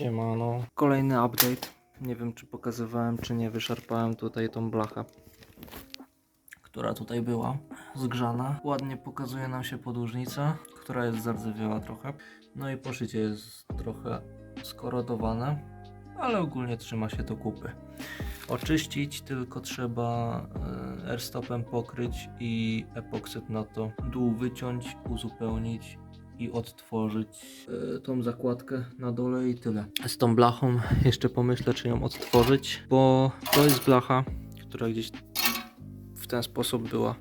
Siemano. Kolejny update. Nie wiem czy pokazywałem, czy nie. Wyszarpałem tutaj tą blachę, która tutaj była zgrzana. Ładnie pokazuje nam się podłużnica, która jest zardzewiała trochę. No i poszycie jest trochę skorodowane, ale ogólnie trzyma się do kupy. Oczyścić tylko trzeba e, airstopem pokryć i epoksyd na to. Dół wyciąć, uzupełnić i odtworzyć e, tą zakładkę na dole i tyle. Z tą blachą jeszcze pomyślę, czy ją odtworzyć, bo to jest blacha, która gdzieś w ten sposób była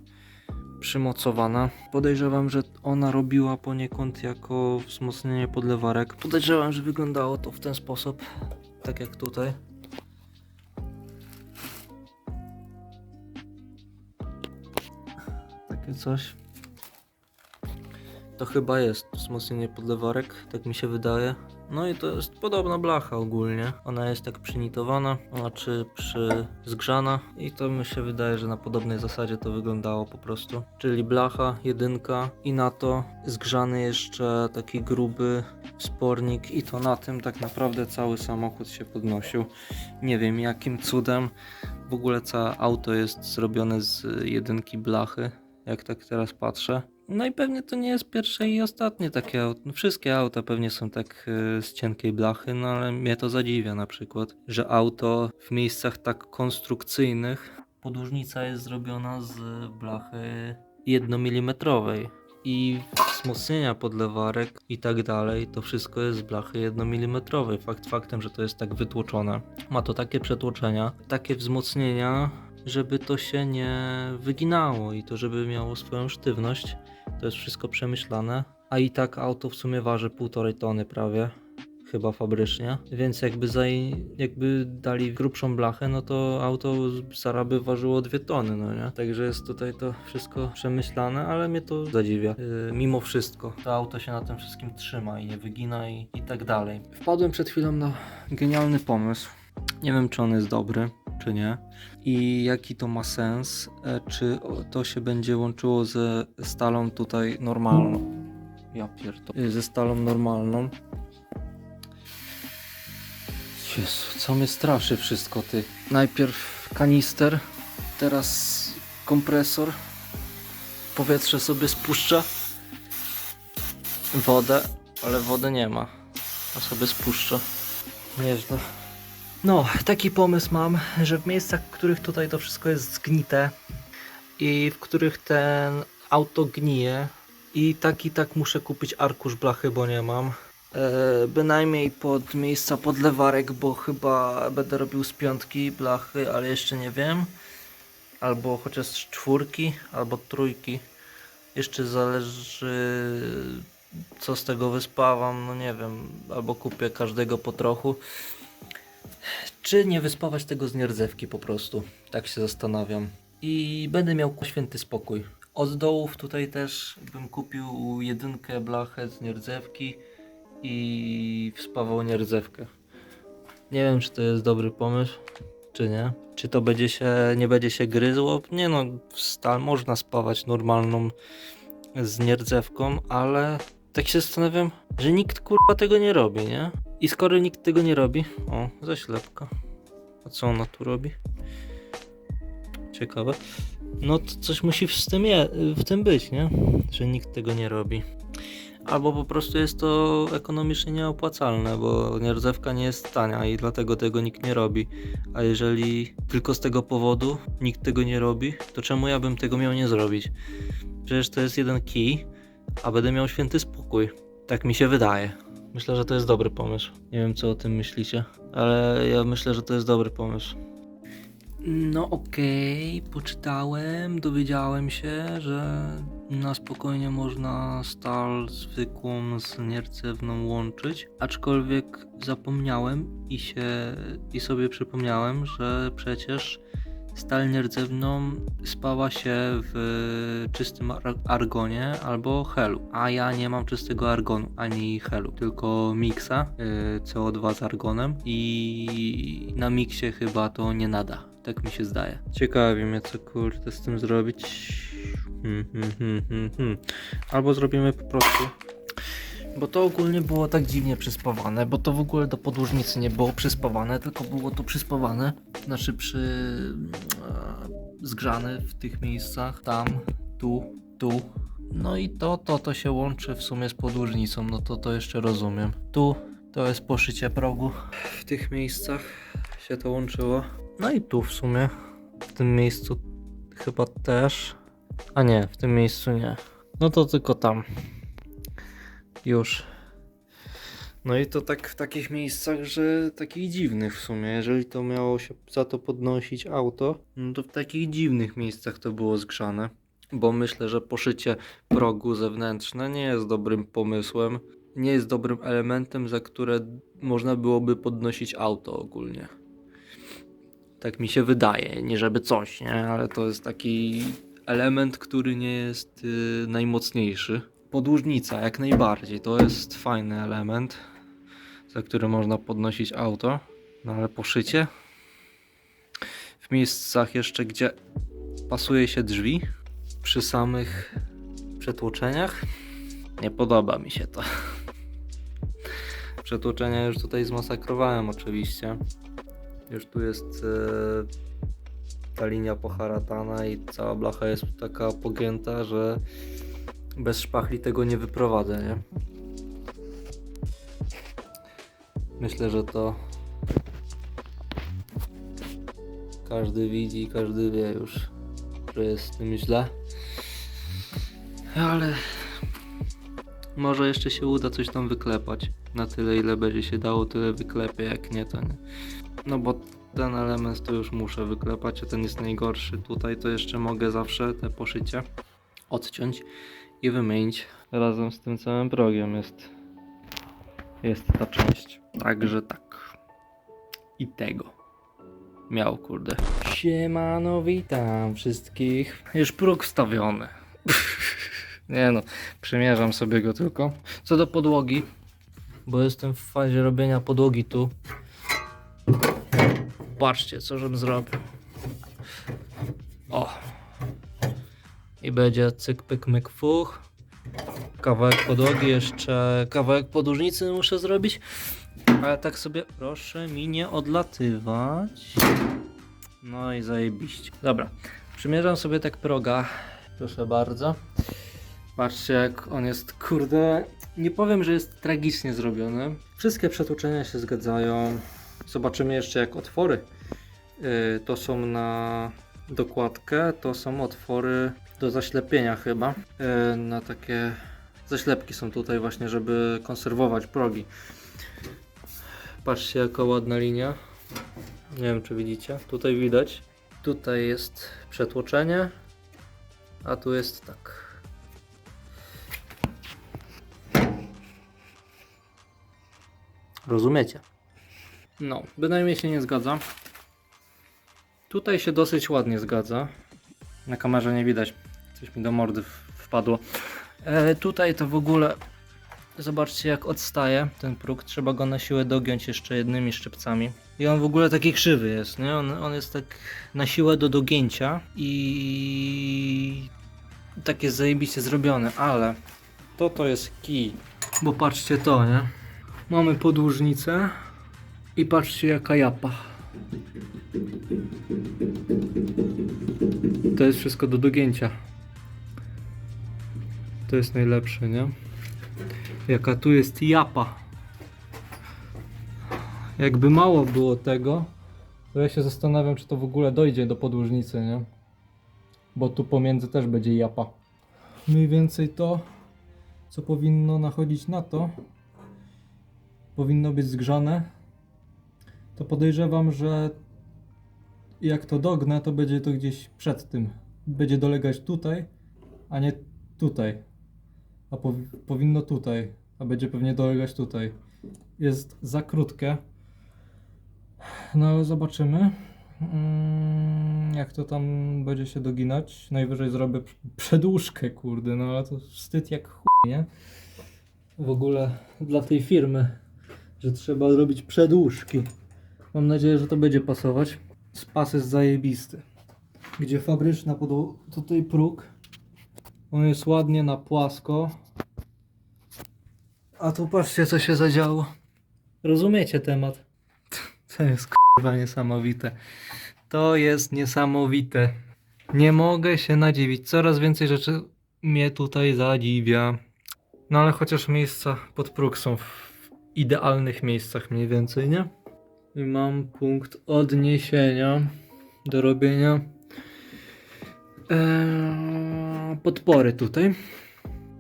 przymocowana. Podejrzewam, że ona robiła poniekąd jako wzmocnienie podlewarek. Podejrzewam, że wyglądało to w ten sposób, tak jak tutaj. Takie coś. To chyba jest wzmocnienie podlewarek, tak mi się wydaje. No i to jest podobna blacha ogólnie. Ona jest tak przynitowana, znaczy przy zgrzana i to mi się wydaje, że na podobnej zasadzie to wyglądało po prostu. Czyli blacha, jedynka i na to zgrzany jeszcze taki gruby spornik i to na tym tak naprawdę cały samochód się podnosił. Nie wiem jakim cudem. W ogóle całe auto jest zrobione z jedynki blachy, jak tak teraz patrzę. No i pewnie to nie jest pierwsze i ostatnie takie auto. No wszystkie auta pewnie są tak y, z cienkiej blachy, no ale mnie to zadziwia na przykład, że auto w miejscach tak konstrukcyjnych podłużnica jest zrobiona z blachy 1 mm i wzmocnienia podlewarek i tak dalej, to wszystko jest z blachy 1 mm. Fakt faktem, że to jest tak wytłoczone. Ma to takie przetłoczenia, takie wzmocnienia, żeby to się nie wyginało i to żeby miało swoją sztywność. To jest wszystko przemyślane. A i tak auto w sumie waży 1,5 tony prawie. Chyba fabrycznie, więc jakby, jakby dali grubszą blachę, no to auto zaraz by ważyło 2 tony, no nie? Także jest tutaj to wszystko przemyślane, ale mnie to zadziwia. Yy, mimo wszystko, to auto się na tym wszystkim trzyma i nie wygina i, i tak dalej. Wpadłem przed chwilą na genialny pomysł. Nie wiem, czy on jest dobry, czy nie. I jaki to ma sens? E, Czy to się będzie łączyło ze stalą tutaj normalną? Ja pierdolę. Ze stalą normalną. Jezu, co mnie straszy wszystko, ty. Najpierw kanister, teraz kompresor. Powietrze sobie spuszcza. Wodę, ale wody nie ma. A sobie spuszcza. Nieźle. No, taki pomysł mam, że w miejscach, w których tutaj to wszystko jest zgnite i w których ten auto gnije i tak i tak muszę kupić arkusz blachy, bo nie mam. E, bynajmniej pod miejsca podlewarek, bo chyba będę robił z piątki blachy, ale jeszcze nie wiem. Albo chociaż z czwórki, albo trójki. Jeszcze zależy co z tego wyspawam, no nie wiem. Albo kupię każdego po trochu. Czy nie wyspawać tego z nierdzewki po prostu? Tak się zastanawiam. I będę miał święty spokój. Od dołów tutaj też bym kupił jedynkę blachę z nierdzewki i wspawał nierdzewkę. Nie wiem, czy to jest dobry pomysł, czy nie. Czy to będzie się, nie będzie się gryzło? Nie no, stal można spawać normalną z nierdzewką, ale tak się zastanawiam, że nikt kurwa tego nie robi, nie? I skoro nikt tego nie robi, o, zaślepka. A co ona tu robi? Ciekawe. No to coś musi w tym, je, w tym być, nie? Że nikt tego nie robi. Albo po prostu jest to ekonomicznie nieopłacalne, bo nierdzewka nie jest tania i dlatego tego nikt nie robi. A jeżeli tylko z tego powodu nikt tego nie robi, to czemu ja bym tego miał nie zrobić? Przecież to jest jeden kij, a będę miał święty spokój. Tak mi się wydaje. Myślę, że to jest dobry pomysł. Nie wiem, co o tym myślicie, ale ja myślę, że to jest dobry pomysł. No okej, poczytałem, dowiedziałem się, że na spokojnie można stal zwykłą z nierdzewną łączyć, aczkolwiek zapomniałem i się i sobie przypomniałem, że przecież stal nierdzewną spała się w czystym ar- argonie albo helu, a ja nie mam czystego argonu ani helu, tylko miksa y, CO2 z argonem i na miksie chyba to nie nada. Tak mi się zdaje. Ciekawi mnie, co kurde z tym zrobić. Hmm, hmm, hmm, hmm, hmm. Albo zrobimy po prostu. Bo to ogólnie było tak dziwnie przyspawane, bo to w ogóle do podłużnicy nie było przyspawane, tylko było to przyspawane, znaczy przy... e, zgrzane w tych miejscach, tam, tu, tu. No i to, to, to się łączy w sumie z podłużnicą, no to to jeszcze rozumiem. Tu to jest poszycie progu. W tych miejscach się to łączyło. No i tu w sumie, w tym miejscu chyba też. A nie, w tym miejscu nie. No to tylko tam. Już. No i to tak w takich miejscach, że takich dziwnych w sumie. Jeżeli to miało się za to podnosić auto, no to w takich dziwnych miejscach to było zgrzane. Bo myślę, że poszycie progu zewnętrzne nie jest dobrym pomysłem. Nie jest dobrym elementem, za które można byłoby podnosić auto ogólnie. Tak mi się wydaje, nie żeby coś, nie? Ale to jest taki element, który nie jest y, najmocniejszy. Podłużnica jak najbardziej, to jest fajny element, za który można podnosić auto. No ale poszycie w miejscach jeszcze, gdzie pasuje się drzwi, przy samych przetłoczeniach, nie podoba mi się to. Przetłoczenia już tutaj zmasakrowałem oczywiście. Już tu jest e, ta linia poharatana i cała blacha jest taka pogięta, że bez szpachli tego nie wyprowadzę, nie? Myślę, że to każdy widzi, każdy wie już, że jest z tym źle. Ale może jeszcze się uda coś tam wyklepać. Na tyle, ile będzie się dało, tyle wyklepię, jak nie, to nie. No bo ten element to już muszę wyklepać, a ten jest najgorszy. Tutaj to jeszcze mogę zawsze te poszycie odciąć i wymienić. Razem z tym całym progiem jest, jest ta część. Także tak. I tego. Miał, kurde. Siemano, witam wszystkich. Już próg wstawiony. Nie no, przymierzam sobie go tylko. Co do podłogi, bo jestem w fazie robienia podłogi tu. Patrzcie, co żebym zrobił. O. I będzie cyk, pyk, myk, fuch. Kawałek podłogi, jeszcze kawałek podłużnicy muszę zrobić. Ale tak sobie, proszę mi nie odlatywać. No i zajebiście. Dobra, przymierzam sobie tak proga. Proszę bardzo. Patrzcie jak on jest, kurde, nie powiem, że jest tragicznie zrobiony. Wszystkie przetłuczenia się zgadzają. Zobaczymy jeszcze jak otwory yy, to są na dokładkę, to są otwory do zaślepienia chyba. Yy, na takie zaślepki są tutaj właśnie, żeby konserwować progi. Patrzcie jaka ładna linia. Nie wiem czy widzicie. Tutaj widać. Tutaj jest przetłoczenie, a tu jest tak. Rozumiecie? No, bynajmniej się nie zgadza. Tutaj się dosyć ładnie zgadza. Na kamerze nie widać. Coś mi do mordy wpadło. E, tutaj to w ogóle. Zobaczcie jak odstaje ten próg. Trzeba go na siłę dogiąć jeszcze jednymi szczypcami. I on w ogóle taki krzywy jest, nie? On, on jest tak na siłę do dogięcia i tak jest zajebiście zrobione, ale to to jest kij. Bo patrzcie to, nie? Mamy podłużnicę i patrzcie jaka japa. To jest wszystko do dogięcia. To jest najlepsze, nie? Jaka tu jest japa. Jakby mało było tego, to ja się zastanawiam, czy to w ogóle dojdzie do podłużnicy, nie? Bo tu pomiędzy też będzie japa. Mniej więcej to, co powinno nachodzić na to, powinno być zgrzane, to podejrzewam, że jak to dognę, to będzie to gdzieś przed tym. Będzie dolegać tutaj, a nie tutaj. A powi- powinno tutaj, a będzie pewnie dolegać tutaj. Jest za krótkie. No ale zobaczymy. Mm, Jak to tam będzie się doginać? Najwyżej zrobię pr- przedłużkę, kurde, no ale to wstyd jak chuj, nie? W ogóle dla tej firmy, że trzeba robić przedłużki. Mam nadzieję, że to będzie pasować. Spas jest zajebisty. Gdzie fabryczna podło... tutaj próg. On jest ładnie na płasko. A tu patrzcie, co się zadziało. Rozumiecie temat? To jest k***wa niesamowite. To jest niesamowite. Nie mogę się nadziwić. Coraz więcej rzeczy mnie tutaj zadziwia. No ale chociaż miejsca pod próg są w idealnych miejscach mniej więcej, nie? I mam punkt odniesienia do robienia eee, podpory tutaj.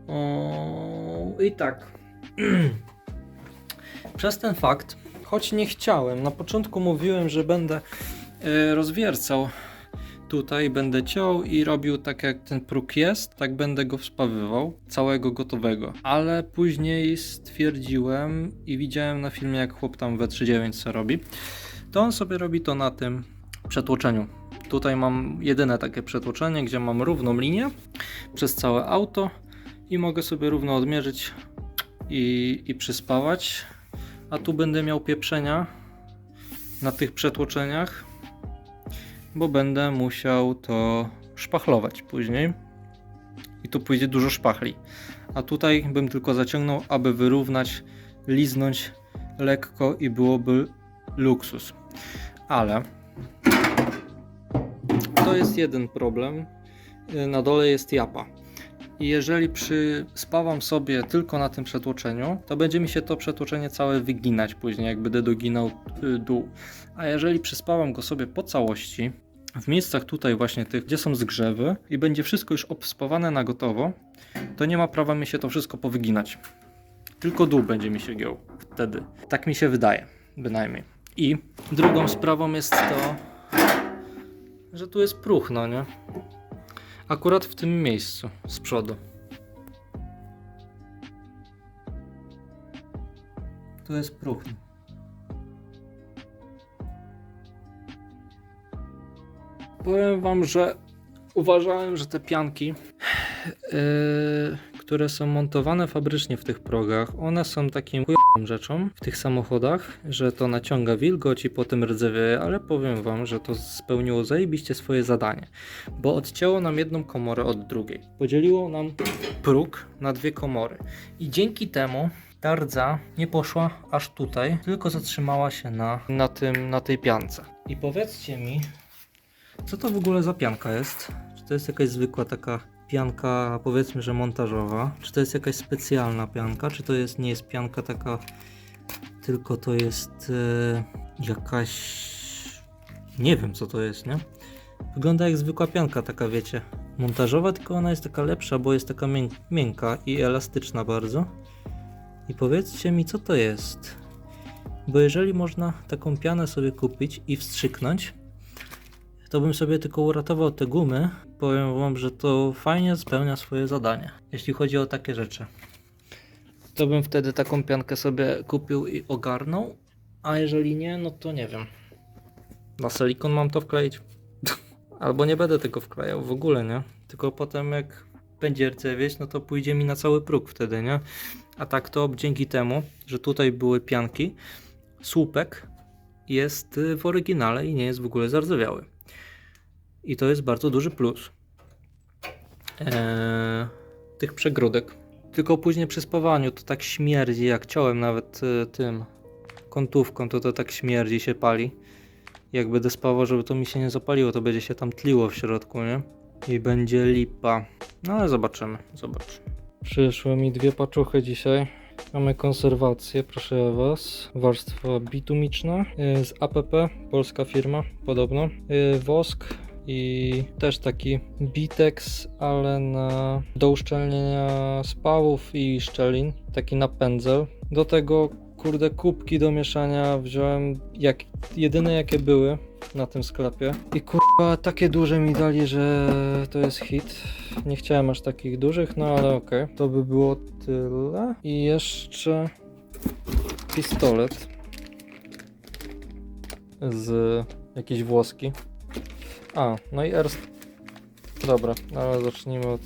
O, I tak. Przez ten fakt, choć nie chciałem, na początku mówiłem, że będę e, rozwiercał tutaj, będę ciął i robił tak jak ten próg jest, tak będę go wspawywał, całego gotowego. Ale później stwierdziłem i widziałem na filmie, jak chłop tam we 3.9 co robi, to on sobie robi to na tym przetłoczeniu. Tutaj mam jedyne takie przetłoczenie, gdzie mam równą linię przez całe auto i mogę sobie równo odmierzyć i, i przyspawać. A tu będę miał pieprzenia na tych przetłoczeniach, bo będę musiał to szpachlować później. I tu pójdzie dużo szpachli. A tutaj bym tylko zaciągnął, aby wyrównać, liznąć lekko i byłoby luksus. Ale to jest jeden problem. Na dole jest japa. I jeżeli przyspawam sobie tylko na tym przetłoczeniu, to będzie mi się to przetłoczenie całe wyginać później, jak będę doginał y, dół. A jeżeli przyspawam go sobie po całości, w miejscach tutaj właśnie tych, gdzie są zgrzewy i będzie wszystko już obspawane na gotowo, to nie ma prawa mi się to wszystko powyginać. Tylko dół będzie mi się giął wtedy. Tak mi się wydaje, bynajmniej. I drugą sprawą jest to, że tu jest próchno, nie? Akurat w tym miejscu, z przodu. Tu jest próchno. Powiem wam, że uważałem, że te pianki, yy, które są montowane fabrycznie w tych progach, one są takim chujową rzeczą w tych samochodach, że to naciąga wilgoć i potem rdzewieje, ale powiem wam, że to spełniło zajebiście swoje zadanie, bo odcięło nam jedną komorę od drugiej. Podzieliło nam próg na dwie komory i dzięki temu ta rdza nie poszła aż tutaj, tylko zatrzymała się na, na, tym, na tej piance. I powiedzcie mi, co to w ogóle za pianka jest? Czy to jest jakaś zwykła taka pianka, powiedzmy, że montażowa? Czy to jest jakaś specjalna pianka? Czy to jest, nie jest pianka taka, tylko to jest e, jakaś. Nie wiem, co to jest, nie? Wygląda jak zwykła pianka, taka wiecie, montażowa, tylko ona jest taka lepsza, bo jest taka mięk miękka i elastyczna bardzo. I powiedzcie mi, co to jest? Bo jeżeli można taką pianę sobie kupić i wstrzyknąć, to bym sobie tylko uratował te gumy. Powiem wam, że to fajnie spełnia swoje zadanie, jeśli chodzi o takie rzeczy. To bym wtedy taką piankę sobie kupił i ogarnął, a jeżeli nie, no to nie wiem. Na silikon mam to wkleić. Albo nie będę tego wklejał w ogóle, nie? Tylko potem jak będzie rdzewieć, no to pójdzie mi na cały próg wtedy, nie? A tak to dzięki temu, że tutaj były pianki, słupek jest y, w oryginale i nie jest w ogóle zardzewiały. I to jest bardzo duży plus eee, tych przegródek. Tylko później przy spawaniu to tak śmierdzi, jak ciąłem nawet e, tym kątówką, to to tak śmierdzi, się pali. Jak będę spawał, żeby to mi się nie zapaliło, to będzie się tam tliło w środku, nie? I będzie lipa. No ale zobaczymy, zobaczymy. Przyszły mi dwie paczuchy dzisiaj. Mamy konserwację, proszę Was. Warstwa bitumiczna yy, z APP, polska firma, podobno. Yy, wosk i też taki bitex, ale na do uszczelnienia spawów i szczelin, taki na pędzel. Do tego kurde kubki do mieszania wziąłem jak jedyne jakie były na tym sklepie i kurwa takie duże mi dali, że to jest hit. Nie chciałem aż takich dużych, no ale okej. To by było tyle. I jeszcze pistolet z jakiejś włoski. A, no i R. Dobra, ale zacznijmy od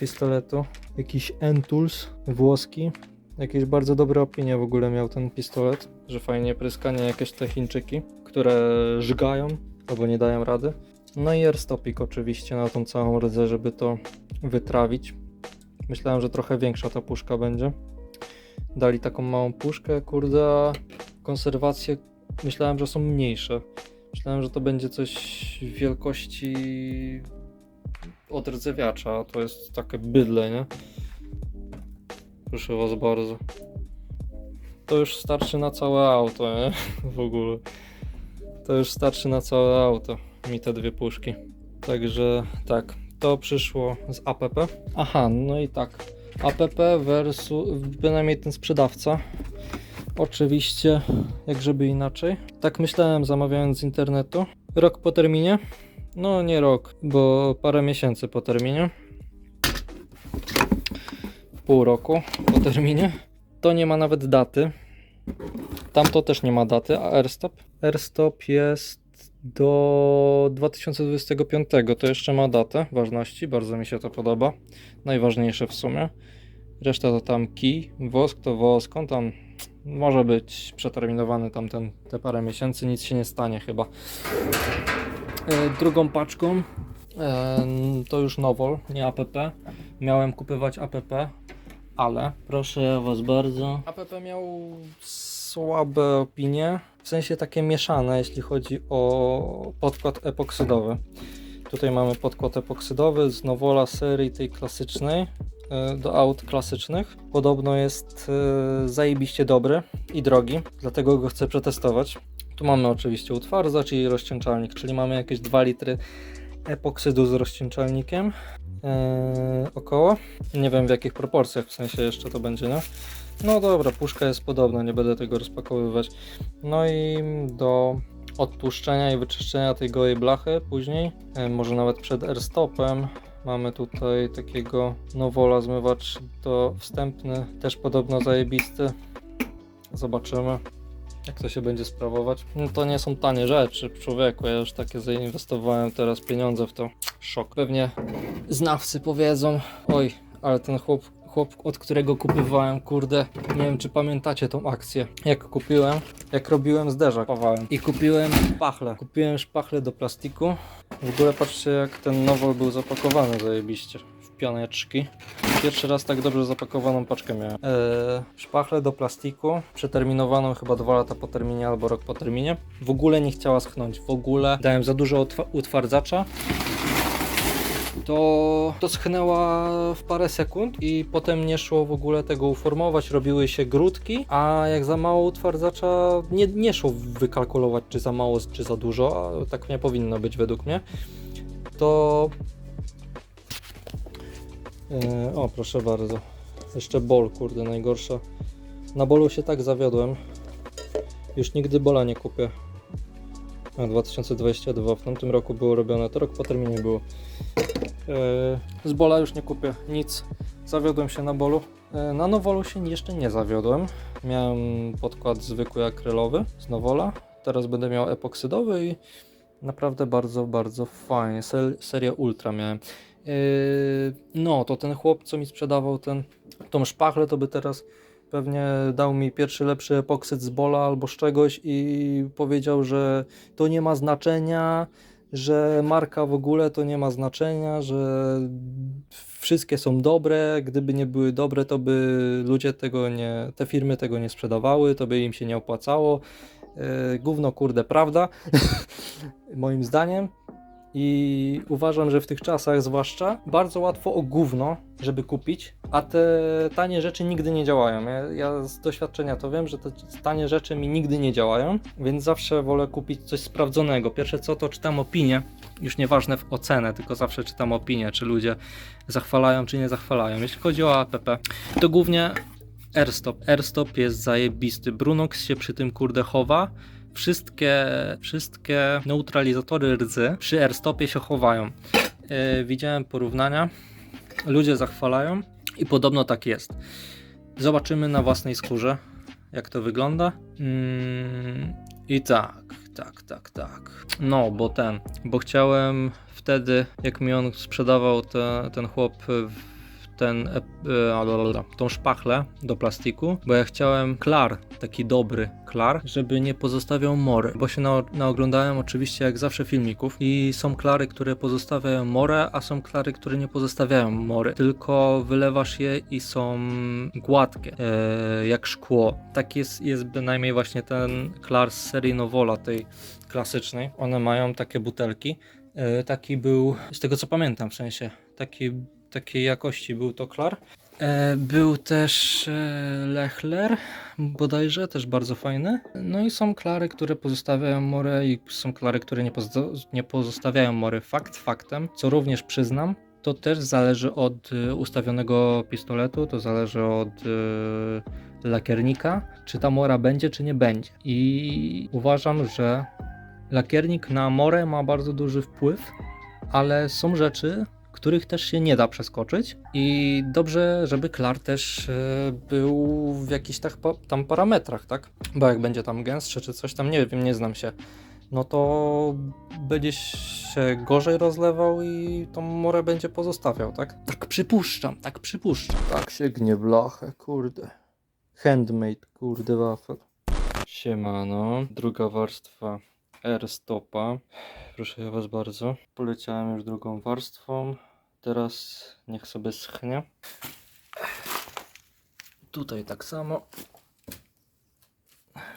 pistoletu. Jakiś Entools włoski. Jakieś bardzo dobre opinie w ogóle miał ten pistolet, że fajnie pryskanie jakieś te Chińczyki, które żygają albo nie dają rady. No i airstopik oczywiście na tą całą rdzę, żeby to wytrawić. Myślałem, że trochę większa ta puszka będzie. Dali taką małą puszkę, kurde, konserwacje myślałem, że są mniejsze. Myślałem, że to będzie coś wielkości odrdzewiacza, to jest takie bydle, nie? Proszę was bardzo. To już starczy na całe auto, nie? W ogóle. To już starczy na całe auto. Mi te dwie puszki. Także tak, to przyszło z APP. Aha, no i tak. APP versus bynajmniej ten sprzedawca. Oczywiście, jak żeby inaczej. Tak myślałem zamawiając z internetu. Rok po terminie. No nie rok, bo parę miesięcy po terminie. Pół roku po terminie. To nie ma nawet daty. Tamto też nie ma daty, a AirStop? AirStop jest do 2025. To jeszcze ma datę ważności. Bardzo mi się to podoba. Najważniejsze w sumie. Reszta to tam kij, wosk to wosk. On tam może być przeterminowany tamten te parę miesięcy. Nic się nie stanie chyba. E, drugą paczką e, to już Nowol, nie APP. Miałem kupywać APP, ale proszę Was bardzo. APP miał słabe opinie, w sensie takie mieszane, jeśli chodzi o podkład epoksydowy. Tutaj mamy podkład epoksydowy z Nowola serii tej klasycznej do aut klasycznych. Podobno jest e, zajebiście dobry i drogi, dlatego go chcę przetestować. Tu mamy oczywiście utwardzacz i rozcieńczalnik, czyli mamy jakieś 2 litry epoksydu z rozcieńczalnikiem e, około. Nie wiem w jakich proporcjach, w sensie jeszcze to będzie, nie? No dobra, puszka jest podobna, nie będę tego rozpakowywać. No i do odtłuszczenia i wyczyszczenia tej gołej blachy później, e, może nawet przed airstopem, mamy tutaj takiego Nowola zmywacz to wstępny, też podobno zajebisty. Zobaczymy jak to się będzie sprawować. No to nie są tanie rzeczy, człowieku, ja już takie zainwestowałem teraz pieniądze w to. Szok. Pewnie znawcy powiedzą, oj, ale ten chłop, chłop, od którego kupywałem, kurde, nie wiem czy pamiętacie tą akcję. Jak kupiłem, jak robiłem zderzak, i kupiłem szpachle. Kupiłem szpachle do plastiku. W ogóle patrzcie jak ten nowol był zapakowany zajebiście w pioneczki. Pierwszy raz tak dobrze zapakowaną paczkę miałem. Eee, szpachlę do plastiku, przeterminowaną chyba dwa lata po terminie albo rok po terminie. W ogóle nie chciała schnąć, w ogóle dałem za dużo utwa- utwardzacza. To, to schnęła w parę sekund i potem nie szło w ogóle tego uformować, robiły się grudki, a jak za mało utwardzacza nie, nie szło wykalkulować czy za mało, czy za dużo, a tak nie powinno być według mnie, to Yy, o, proszę bardzo. Jeszcze bol, kurde, najgorsza. Na bolu się tak zawiodłem. Już nigdy bola nie kupię. A 2022 w tamtym roku było robione, to rok po terminie było. Yy, z bola już nie kupię nic. Zawiodłem się na bolu. Yy, na Nowolu się jeszcze nie zawiodłem. Miałem podkład zwykły akrylowy z Nowola. Teraz będę miał epoksydowy i naprawdę bardzo, bardzo fajnie. Ser, seria Ultra miałem. Yy, no, to ten chłop, co mi sprzedawał ten, tą szpachlę, to by teraz pewnie dał mi pierwszy lepszy epoksyd z bola albo z czegoś i powiedział, że to nie ma znaczenia, że marka w ogóle to nie ma znaczenia, że wszystkie są dobre, gdyby nie były dobre, to by ludzie tego nie, te firmy tego nie sprzedawały, to by im się nie opłacało. Yy, gówno kurde, prawda? Moim zdaniem. I uważam, że w tych czasach zwłaszcza bardzo łatwo o gówno, żeby kupić, a te tanie rzeczy nigdy nie działają. Ja, ja z doświadczenia to wiem, że te tanie rzeczy mi nigdy nie działają, więc zawsze wolę kupić coś sprawdzonego. Pierwsze co to czytam opinię, już nieważne w ocenę, tylko zawsze czytam opinię, czy ludzie zachwalają, czy nie zachwalają. Jeśli chodzi o APP, to głównie Airstop. Airstop jest zajebisty. Brunox się przy tym kurde chowa. Wszystkie, wszystkie neutralizatory rdzy przy airstopie się chowają. Yy, widziałem porównania. Ludzie zachwalają i podobno tak jest. Zobaczymy na własnej skórze, jak to wygląda. Mm, I tak, tak, tak, tak. No, bo ten, bo chciałem wtedy, jak mi on sprzedawał te, ten chłop w ten, e, e, tą szpachlę do plastiku, bo ja chciałem klar, taki dobry klar, żeby nie pozostawiał mory, bo się na, naoglądałem oczywiście jak zawsze filmików i są klary, które pozostawiają morę, a są klary, które nie pozostawiają mory, tylko wylewasz je i są gładkie, e, jak szkło. Tak jest, jest bynajmniej właśnie ten klar z serii Nowola, tej klasycznej. One mają takie butelki. Taki był, z tego co pamiętam w sensie, taki, takiej jakości był to klar. E, Był też e, Lechler, bodajże, też bardzo fajny. No i są klary, które pozostawiają morę i są klary, które nie, nie pozostawiają mory. Fakt faktem, co również przyznam, to też zależy od e, ustawionego pistoletu, to zależy od lakiernika, czy ta mora będzie, czy nie będzie. I uważam, że lakiernik na morę ma bardzo duży wpływ, ale są rzeczy, których też się nie da przeskoczyć i dobrze, żeby klar też e, był w jakichś tak, tam parametrach, tak? Bo jak będzie tam gęstszy czy coś tam, nie wiem, nie znam się, no to będzie się gorzej rozlewał i tą morę będzie pozostawiał, tak? Tak przypuszczam, tak przypuszczam. Tak się gnie blachę, kurde. Handmade, kurde, wafel. Siemano, druga warstwa R-stopa. Proszę ja was bardzo. Poleciałem już drugą warstwą. Teraz niech sobie schnie. Tutaj tak samo.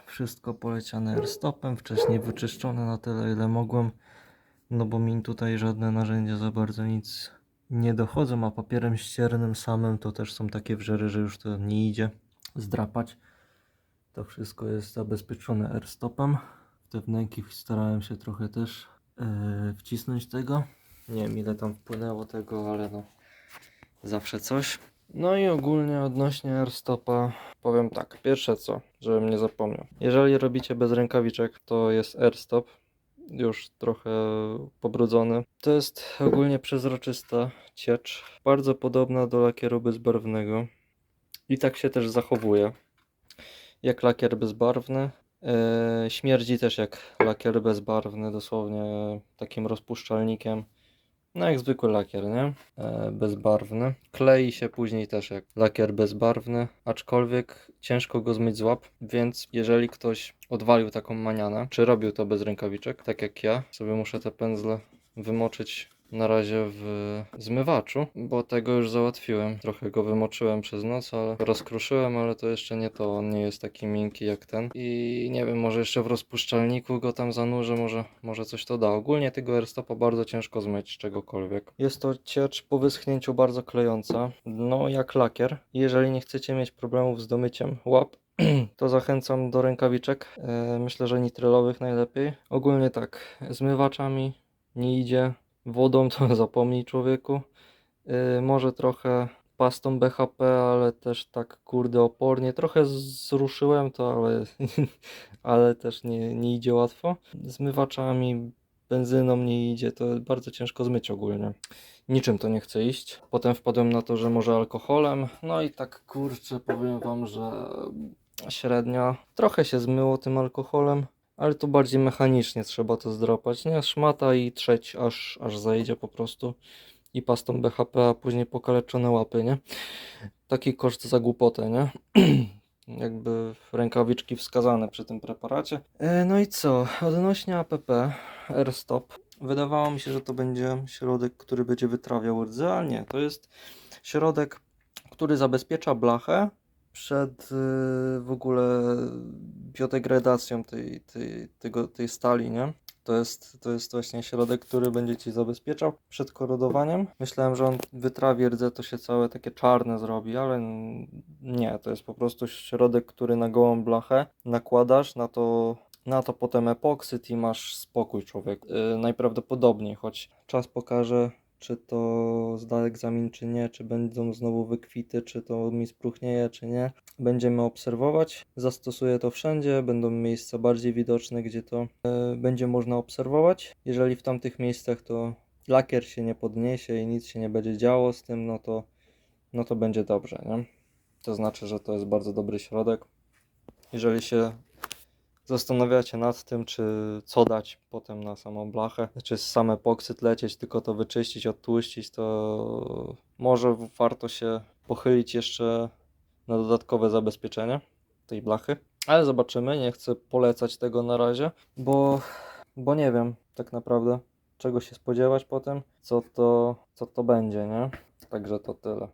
Wszystko poleciane R-stopem. Wcześniej wyczyszczone na tyle ile mogłem. No bo mi tutaj żadne narzędzia za bardzo nic nie dochodzą, a papierem ściernym samym to też są takie wrzery, że już to nie idzie zdrapać. To wszystko jest zabezpieczone R-stopem. W te wnęki starałem się trochę też e, wcisnąć tego. Nie wiem ile tam wpłynęło tego, ale no zawsze coś. No i ogólnie odnośnie R-stopa powiem tak. Pierwsze co, żebym nie zapomniał. Jeżeli robicie bez rękawiczek, to jest R-stop. Już trochę pobrudzony. To jest ogólnie przezroczysta ciecz. Bardzo podobna do lakieru bezbarwnego. I tak się też zachowuje. Jak lakier bezbarwny. E, śmierdzi też jak lakier bezbarwny, dosłownie takim rozpuszczalnikiem. No jak zwykły lakier, nie? E, bezbarwny. Klei się później też jak lakier bezbarwny, aczkolwiek ciężko go zmyć z łap, więc jeżeli ktoś odwalił taką manianę, czy robił to bez rękawiczek, tak jak ja, sobie muszę te pędzle wymoczyć na razie w zmywaczu, bo tego już załatwiłem. Trochę go wymoczyłem przez noc, ale rozkruszyłem, ale to jeszcze nie to. On nie jest taki miękki jak ten. I nie wiem, może jeszcze w rozpuszczalniku go tam zanurzę, może, może coś to da. Ogólnie tego airstopa bardzo ciężko zmyć z czegokolwiek. Jest to ciecz po wyschnięciu bardzo klejąca, no jak lakier. Jeżeli nie chcecie mieć problemów z domyciem łap, to zachęcam do rękawiczek. E, Myślę, że nitrylowych najlepiej. Ogólnie tak, zmywaczami nie idzie. Wodą to zapomnij człowieku. Yy, może trochę pastą BHP, ale też tak kurde opornie. Trochę zruszyłem to, ale, ale też nie, nie idzie łatwo. Zmywaczami, benzyną nie idzie, to bardzo ciężko zmyć ogólnie. Niczym to nie chce iść. Potem wpadłem na to, że może alkoholem. No i tak kurczę, powiem wam, że średnio. Trochę się zmyło tym alkoholem. Ale to bardziej mechanicznie trzeba to zdropać, nie? Szmata i trzeć, aż, aż zejdzie po prostu. I pastą BHP, a później pokaleczone łapy, nie? Taki koszt za głupotę, nie? Jakby rękawiczki wskazane przy tym preparacie. E, no i co? Odnośnie APP, R-Stop. Wydawało mi się, że to będzie środek, który będzie wytrawiał rdzy, ale nie. To jest środek, który zabezpiecza blachę przed y, w ogóle biodegradacją tej, tej, tego, tej stali, nie? To jest, to jest właśnie środek, który będzie Ci zabezpieczał przed korodowaniem. Myślałem, że on wytrawi rdze, to się całe takie czarne zrobi, ale nie, to jest po prostu środek, który na gołą blachę nakładasz, na to, na to potem epoksyd i masz spokój człowiek. Yy, najprawdopodobniej, choć czas pokaże, czy to zda egzamin, czy nie, czy będą znowu wykwity, czy to mi spróchnieje, czy nie. Będziemy obserwować. Zastosuję to wszędzie. Będą miejsca bardziej widoczne, gdzie to e, będzie można obserwować. Jeżeli w tamtych miejscach to lakier się nie podniesie i nic się nie będzie działo z tym, no to, no to będzie dobrze, nie? To znaczy, że to jest bardzo dobry środek. Jeżeli się zastanawiacie nad tym, czy co dać potem na samą blachę, czy sam epoksyd lecieć, tylko to wyczyścić, odtłuścić, to może warto się pochylić jeszcze na dodatkowe zabezpieczenie tej blachy. Ale zobaczymy, nie chcę polecać tego na razie, bo, bo nie wiem tak naprawdę czego się spodziewać potem, co to, co to będzie, nie? Także to tyle.